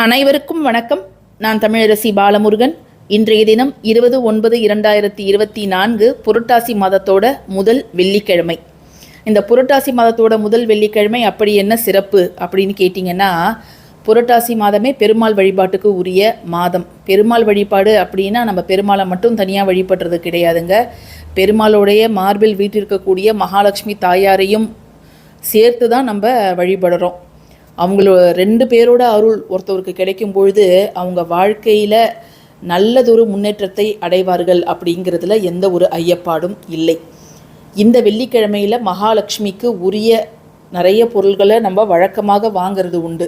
அனைவருக்கும் வணக்கம். நான் தமிழரசி பாலமுருகன். இன்றைய தினம் இருபது ஒன்பது இரண்டாயிரத்தி இருபத்தி நான்கு புரட்டாசி மாதத்தோட முதல் வெள்ளிக்கிழமை. இந்த புரட்டாசி மாதத்தோட முதல் வெள்ளிக்கிழமை அப்படி என்ன சிறப்பு அப்படின்னு கேட்டிங்கன்னா புரட்டாசி மாதமே பெருமாள் வழிபாட்டுக்கு உரிய மாதம். பெருமாள் வழிபாடு அப்படின்னா நம்ம பெருமாளை மட்டும் தனியாக வழிபடுறது கிடையாதுங்க. பெருமாளுடைய மார்பில் வீட்டிருக்கக்கூடிய மகாலட்சுமி தாயாரையும் சேர்த்து தான் நம்ம வழிபடுறோம். அவங்களோட ரெண்டு பேரோட அருள் ஒருத்தவருக்கு கிடைக்கும் பொழுது அவங்க வாழ்க்கையில் நல்லதொரு முன்னேற்றத்தை அடைவார்கள் அப்படிங்கிறதுல எந்த ஒரு ஐயப்பாடும் இல்லை. இந்த வெள்ளிக்கிழமையில் மகாலட்சுமிக்கு உரிய நிறைய பொருள்களை நம்ம வழக்கமாக வாங்கிறது உண்டு.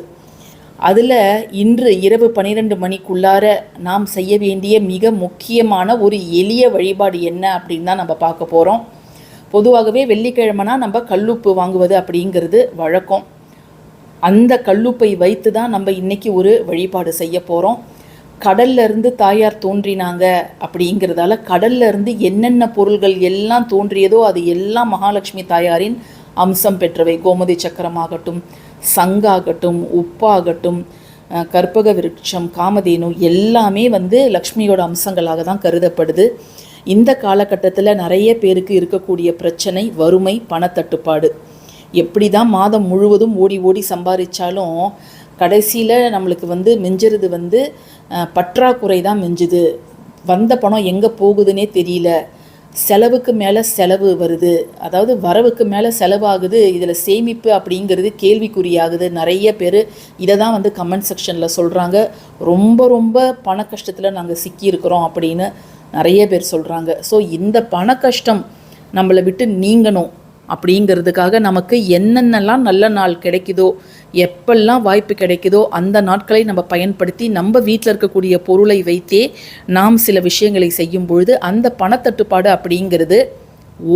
அதில் இன்று இரவு பன்னிரெண்டு மணிக்குள்ளார நாம் செய்ய வேண்டிய மிக முக்கியமான ஒரு எளிய வழிபாடு என்ன அப்படின்னு தான் நம்ம பார்க்க போகிறோம் பொதுவாகவே வெள்ளிக்கிழமைனா நம்ம கல்லுப்பு வாங்குவது அப்படிங்கிறது வழக்கம். அந்த கல்லுப்பை வைத்து தான் நம்ம இன்றைக்கி ஒரு வழிபாடு செய்ய போகிறோம் கடல்ல இருந்து தாயார் தோன்றினாங்க அப்படிங்கிறதால கடல்ல இருந்து என்னென்ன பொருள்கள் எல்லாம் தோன்றியதோ அது எல்லாம் மகாலட்சுமி தாயாரின் அம்சம் பெற்றவை. கோமதி சக்கரமாகட்டும் சங்காகட்டும் உப்பாகட்டும் கற்பக விருட்சம் காமதேனு எல்லாமே வந்து லக்ஷ்மியோட அம்சங்களாக தான் கருதப்படுது. இந்த காலகட்டத்தில் நிறைய பேருக்கு இருக்கக்கூடிய பிரச்சனை வறுமை பணத்தட்டுப்பாடு. எப்படி தான் மாதம் முழுவதும் ஓடி ஓடி சம்பாதிச்சாலும் கடைசியில் நம்மளுக்கு வந்து மிஞ்சுறது வந்து பற்றாக்குறை தான் மிஞ்சுது. வந்த பணம் எங்கே போகுதுன்னே தெரியல. செலவுக்கு மேலே செலவு வருது. அதாவது வரவுக்கு மேலே செலவாகுது இதில் சேமிப்பு அப்படிங்கிறது கேள்விக்குறியாகுது. நிறைய பேர் இதை தான் வந்து கமெண்ட் செக்ஷனில் சொல்கிறாங்க ரொம்ப ரொம்ப பண கஷ்டத்தில் நாங்கள் சிக்கியிருக்கிறோம் அப்படின்னு நிறைய பேர் சொல்கிறாங்க ஸோ இந்த பண கஷ்டம் நம்மளை விட்டு நீங்கணும். அப்படிங்கிறதுக்காக நமக்கு என்னென்னலாம் நல்ல நாள் கிடைக்குதோ எப்பெல்லாம் வாய்ப்பு கிடைக்குதோ அந்த நாட்களை நம்ம பயன்படுத்தி நம்ம வீட்டில் இருக்கக்கூடிய பொருளை வைத்தே நாம் சில விஷயங்களை செய்யும் பொழுது அந்த பணத்தட்டுப்பாடு அப்படிங்கிறது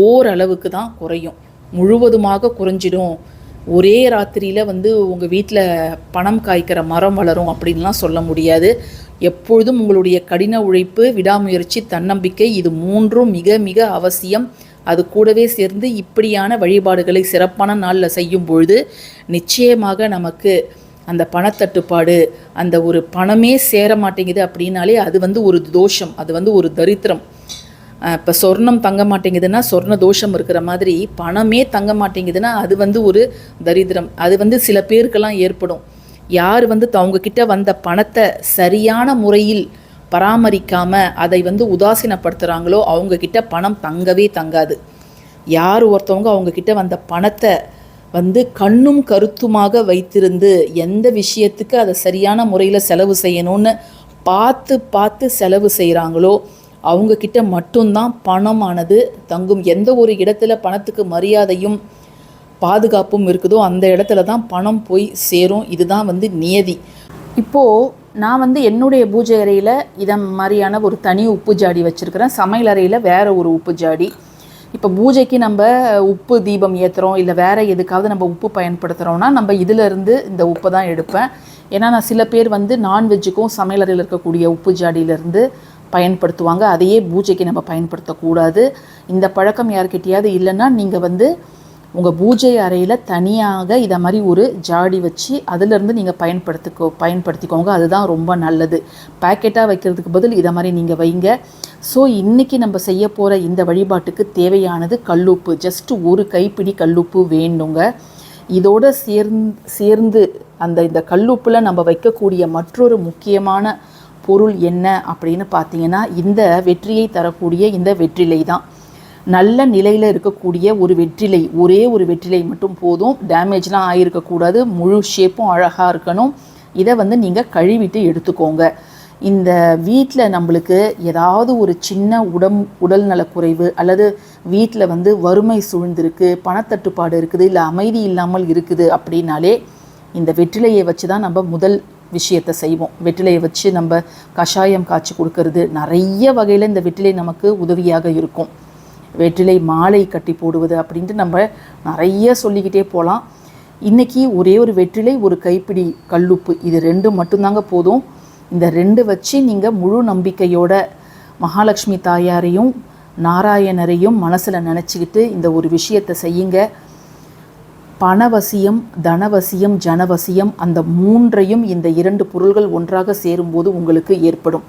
ஓரளவுக்கு தான் குறையும். முழுவதுமாக குறைஞ்சிடும். ஒரே ராத்திரியில் வந்து உங்கள் வீட்டில் பணம் காய்க்கிற மரம் வளரும் அப்படின்லாம் சொல்ல முடியாது. எப்பொழுதும் உங்களுடைய கடின உழைப்பு விடாமுயற்சி தன்னம்பிக்கை இது மூன்றும் மிக மிக அவசியம். அது கூடவே சேர்ந்து இப்படியான வழிபாடுகளை சிறப்பான நாளில் செய்யும் பொழுது நிச்சயமாக நமக்கு அந்த பணத்தட்டுப்பாடு அந்த ஒரு பணமே சேர மாட்டேங்குது அப்படின்னாலே அது வந்து ஒரு தோஷம் அது வந்து ஒரு தரித்திரம். இப்போ சொர்ணம் தங்க மாட்டேங்குதுன்னா சொர்ண தோஷம் இருக்கிற மாதிரி பணமே தங்க மாட்டேங்குதுன்னா அது வந்து ஒரு தரித்திரம். அது வந்து சில பேருக்கெல்லாம் ஏற்படும். யார் வந்து அவங்கக்கிட்ட வந்த பணத்தை சரியான முறையில் பராமரிக்காமல் அதை வந்து உதாசீனப்படுத்துகிறாங்களோ அவங்கக்கிட்ட பணம் தங்கவே தங்காது. யார் ஒருத்தவங்க அவங்கக்கிட்ட வந்த பணத்தை வந்து கண்ணும் கருத்துமாக வைத்திருந்து எந்த விஷயத்துக்கு அதை சரியான முறையில் செலவு செய்யணும்னு பார்த்து பார்த்து செலவு செய்கிறாங்களோ அவங்கக்கிட்ட மட்டும்தான் பணமானது தங்கும். எந்த ஒரு இடத்துல பணத்துக்கு மரியாதையும் பாதுகாப்பும் இருக்குதோ அந்த இடத்துல தான் பணம் போய் சேரும். இதுதான் வந்து நியதி. இப்போது நான் வந்து என்னுடைய பூஜை அறையில் இதை மாதிரியான ஒரு தனி உப்பு ஜாடி வச்சுருக்கிறேன். சமையல் அறையில் வேறு ஒரு உப்பு ஜாடி. இப்போ பூஜைக்கு நம்ம உப்பு தீபம் ஏற்றுறோம் இல்லை வேறு எதுக்காவது நம்ம உப்பு பயன்படுத்துகிறோம்னா நம்ம இதிலிருந்து இந்த உப்பை தான் எடுப்பேன். ஏன்னா நான் சில பேர் வந்து நான்வெஜ்ஜுக்கும் சமையலறையில் இருக்கக்கூடிய உப்பு ஜாடியிலேருந்து பயன்படுத்துவாங்க. அதையே பூஜைக்கு நம்ம பயன்படுத்தக்கூடாது. இந்த பழக்கம் யார்கிட்டயாவது இல்லைன்னா நீங்கள் வந்து உங்கள் பூஜை அறையில் தனியாக இதை மாதிரி ஒரு ஜாடி வச்சு அதிலிருந்து நீங்கள் பயன்படுத்திக்கோ பயன்படுத்திக்கோங்க. அதுதான் ரொம்ப நல்லது. பேக்கெட்டாக வைக்கிறதுக்கு பதில் இதை மாதிரி நீங்கள் வைங்க. ஸோ இன்றைக்கி நம்ம செய்ய போகிற இந்த வழிபாட்டுக்கு தேவையானது கல்லுப்பு. ஜஸ்ட் ஒரு கைப்பிடி கல்லுப்பு வேணுங்க. இதோட சேர்ந்து சேர்ந்து அந்த இந்த கல்லுப்பில் நம்ம வைக்கக்கூடிய மற்றொரு முக்கியமான பொருள் என்ன அப்படின்னு பார்த்தீங்கன்னா இந்த வெற்றியை தரக்கூடிய இந்த வெற்றிலை தான். நல்ல நிலையில் இருக்கக்கூடிய ஒரு வெற்றிலை ஒரே ஒரு வெற்றிலை மட்டும் போதும். டேமேஜ்லாம் ஆகியிருக்கக்கூடாது முழு ஷேப்பும் அழகாக இருக்கணும். இதை வந்து நீங்கள் கழுவிட்டு எடுத்துக்கோங்க. இந்த வீட்டில் நம்மளுக்கு ஏதாவது ஒரு சின்ன உடம் உடல் நலக்குறைவு அல்லது வீட்டில் வந்து வறுமை சூழ்ந்திருக்கு பணத்தட்டுப்பாடு இருக்குது இல்லை அமைதி இல்லாமல் இருக்குது அப்படின்னாலே இந்த வெற்றிலையை வச்சு தான் நம்ம முதல் விஷயத்தை செய்வோம். வெற்றிலையை வச்சு நம்ம கஷாயம் காய்ச்சி கொடுக்கறது. நிறைய வகையில் இந்த வெற்றிலை நமக்கு உதவியாக இருக்கும். வெற்றிலை மாலை கட்டி போடுவது அப்படின்ட்டு நம்ம நிறைய சொல்லிக்கிட்டே போகலாம் இன்றைக்கி ஒரே ஒரு வெற்றிலை ஒரு கைப்பிடி கல்லுப்பு இது ரெண்டு மட்டும்தாங்க போதும். இந்த ரெண்டு வச்சு நீங்கள் முழு நம்பிக்கையோட மகாலட்சுமி தாயாரையும் நாராயணரையும் மனசில் நினச்சிக்கிட்டு இந்த ஒரு விஷயத்தை செய்யுங்க. பணவசியம் தனவசியம் ஜனவசியம் அந்த மூன்றையும் இந்த இரண்டு பொருள்கள் ஒன்றாக சேரும்போது உங்களுக்கு ஏற்படும்.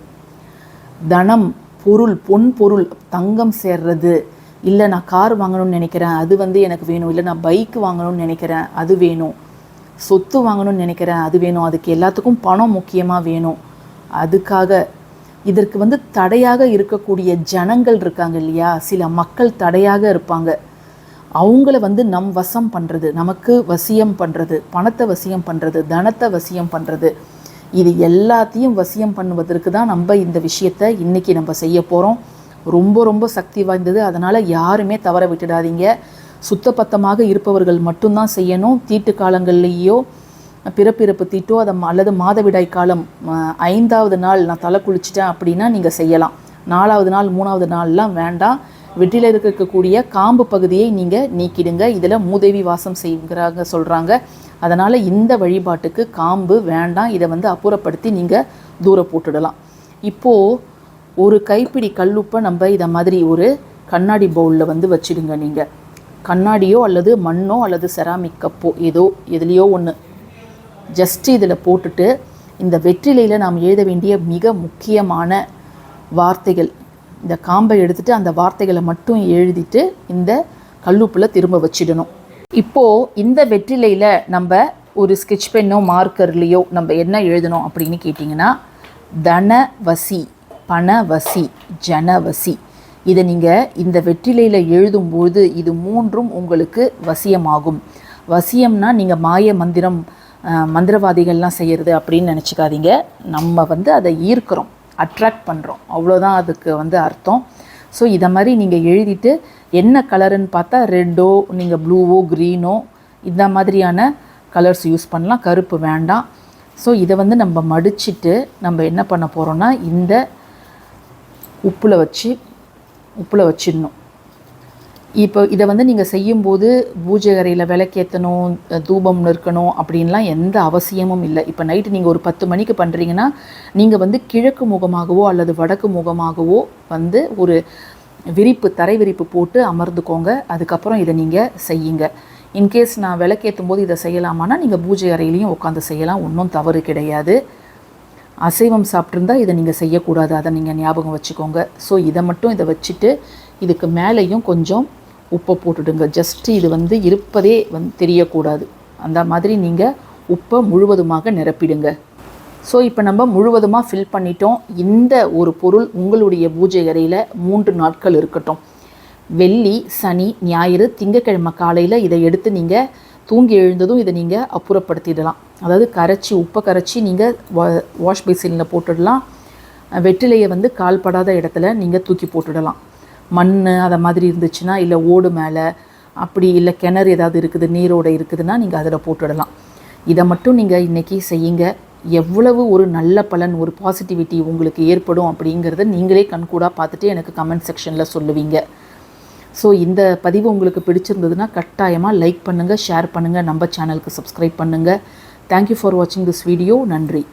தனம் பொருள் பொன் பொருள் தங்கம் சேர்றது. இல்லை நான் கார் வாங்கணும்னு நினைக்கிறேன். அது வந்து எனக்கு வேணும். இல்லை நான் பைக் வாங்கணும்னு நினைக்கிறேன். அது வேணும். சொத்து வாங்கணும்னு நினைக்கிறேன். அது வேணும். அதுக்கு எல்லாத்துக்கும் பணம் முக்கியமாக வேணும். அதுக்காக இதற்கு வந்து தடையாக இருக்கக்கூடிய ஜனங்கள் இருக்காங்க இல்லையா? சில மக்கள் தடையாக இருப்பாங்க. அவங்கள வந்து நம் வசம் பண்ணுறது நமக்கு வசியம் பண்ணுறது பணத்தை வசியம் பண்ணுறது தனத்தை வசியம் பண்ணுறது இது எல்லாத்தையும் வசியம் பண்ணுவதற்கு தான் நம்ம இந்த விஷயத்தை இன்றைக்கி நம்ம செய்ய போகிறோம் ரொம்ப ரொம்ப சக்தி வாய்ந்தது. அதனால் யாருமே தவற விட்டுடாதீங்க. சுத்தபத்தமாக இருப்பவர்கள் மட்டும்தான் செய்யணும். தீட்டு காலங்கள்லேயோ பிறப்பிறப்பு தீட்டோ அதை அல்லது மாதவிடாய் காலம் ஐந்தாவது நாள் நான் தலை குளிச்சிட்டேன் அப்படின்னா நீங்கள் செய்யலாம். நாலாவது நாள் மூணாவது நாள்லாம் வேண்டாம். வெற்றில இருக்கக்கூடிய காம்பு பகுதியை நீங்கள் நீக்கிடுங்க. இதில் மூதேவி வாசம் செய்கிறாங்க சொல்கிறாங்க அதனால் இந்த வழிபாட்டுக்கு காம்பு வேண்டாம். இதை வந்து அப்புறப்படுத்தி நீங்கள் தூர போட்டுடலாம். இப்போது ஒரு கைப்பிடி கல்லுப்பை நம்ம இதை மாதிரி ஒரு கண்ணாடி பவுலில் வந்து வச்சிடுங்க நீங்கள் கண்ணாடியோ அல்லது மண்ணோ அல்லது செராமிக் கப்போ ஏதோ எதுலேயோ ஒன்று ஜஸ்ட் இதில் போட்டுட்டு இந்த வெற்றிலையில் நாம் எழுத வேண்டிய மிக முக்கியமான வார்த்தைகள் இந்த காம்பை எடுத்துட்டு அந்த வார்த்தைகளை மட்டும் எழுதிட்டு இந்த கல்லுப்பில் திரும்ப வச்சிடணும். இப்போது இந்த வெற்றிலையில் நம்ம ஒரு ஸ்கெட்ச் பென்னோ மார்க்கர்லேயோ நம்ம என்ன எழுதணும் அப்படின்னு கேட்டிங்கன்னா தனவசி பணவசி ஜனவசி. இதை நீங்கள் இந்த வெற்றிலையில் எழுதும்போது இது மூன்றும் உங்களுக்கு வசியமாகும். வசியம்னா நீங்கள் மாய மந்திரம் மந்திரவாதிகள்லாம் செய்கிறது அப்படின்னு நினச்சிக்காதீங்க. நம்ம வந்து அதை ஈர்க்கிறோம். அட்ராக்ட் பண்ணுறோம் அவ்வளோதான் அதுக்கு வந்து அர்த்தம். ஸோ இதை மாதிரி நீங்கள் எழுதிட்டு என்ன கலருன்னு பார்த்தா ரெட்டோ நீங்கள் ப்ளூவோ க்ரீனோ இந்த மாதிரியான கலர்ஸ் யூஸ் பண்ணலாம். கருப்பு வேண்டாம். ஸோ இதை வந்து நம்ம மடிச்சிட்டு நம்ம என்ன பண்ண போகிறோம்னா இந்த உப்பில் வச்சு உப்பில் வச்சிடணும். இப்போ இதை வந்து நீங்கள் செய்யும்போது பூஜை அறையில் விளக்கேற்றணும் தூபம் நிற்கணும் அப்படின்லாம் எந்த அவசியமும் இல்லை. இப்போ நைட்டு நீங்கள் ஒரு பத்து மணிக்கு பண்ணுறீங்கன்னா நீங்கள் வந்து கிழக்கு முகமாகவோ அல்லது வடக்கு முகமாகவோ வந்து ஒரு விரிப்பு தரை விரிப்பு போட்டு அமர்ந்துக்கோங்க. அதுக்கப்புறம் இதை நீங்கள் செய்யுங்க. இன்கேஸ் நான் விளக்கேற்றும் போது இதை செய்யலாமான்னா நீங்கள் பூஜை அறையிலையும் உட்காந்து செய்யலாம். ஒன்றும் தவறு கிடையாது. அசைவம் சாப்பிட்ருந்தா இதை நீங்கள் செய்யக்கூடாது. அதை நீங்கள் ஞாபகம் வச்சுக்கோங்க. ஸோ இதை மட்டும் இதை வச்சுட்டு இதுக்கு மேலேயும் கொஞ்சம் உப்பை போட்டுடுங்க. ஜஸ்ட்டு இது வந்து இருப்பதே வந்து தெரியக்கூடாது. அந்த மாதிரி நீங்கள் உப்பை முழுவதுமாக நிரப்பிடுங்க. ஸோ இப்போ நம்ம முழுவதுமாக ஃபில் பண்ணிட்டோம். இந்த ஒரு பொருள் உங்களுடைய பூஜை அறையில் மூன்று நாட்கள் இருக்கட்டும். வெள்ளி சனி ஞாயிறு திங்கக்கிழமை காலையில் இதை எடுத்து நீங்கள் தூங்கி எழுந்ததும் இதை நீங்கள் அப்புறப்படுத்திடலாம். அதாவது கரைச்சி உப்பை கரைச்சி நீங்கள் வா வாஷ் பேசினில் போட்டுடலாம். வெற்றிலையை வந்து கால்படாத இடத்துல நீங்கள் தூக்கி போட்டுடலாம். மண் அதை மாதிரி இருந்துச்சுன்னா இல்லை ஓடு மேலே அப்படி இல்லை கிணறு ஏதாவது இருக்குது நீரோடு இருக்குதுன்னா நீங்கள் அதில் போட்டுடலாம். இதை மட்டும் நீங்கள் இன்றைக்கி செய்யுங்க. எவ்வளவு ஒரு நல்ல பலன் ஒரு பாசிட்டிவிட்டி உங்களுக்கு ஏற்படும் அப்படிங்கிறத நீங்களே கண்கூடாக பார்த்துட்டு எனக்கு கமெண்ட் செக்ஷனில் சொல்லுவீங்க. ஸோ இந்த பதிவு உங்களுக்கு பிடிச்சிருந்ததுன்னா கட்டாயமாக லைக் பண்ணுங்கள் ஷேர் பண்ணுங்கள் நம்ம சேனலுக்கு சப்ஸ்கிரைப் பண்ணுங்கள் தேங்க்யூ ஃபார் வாட்சிங் திஸ் வீடியோ நன்றி.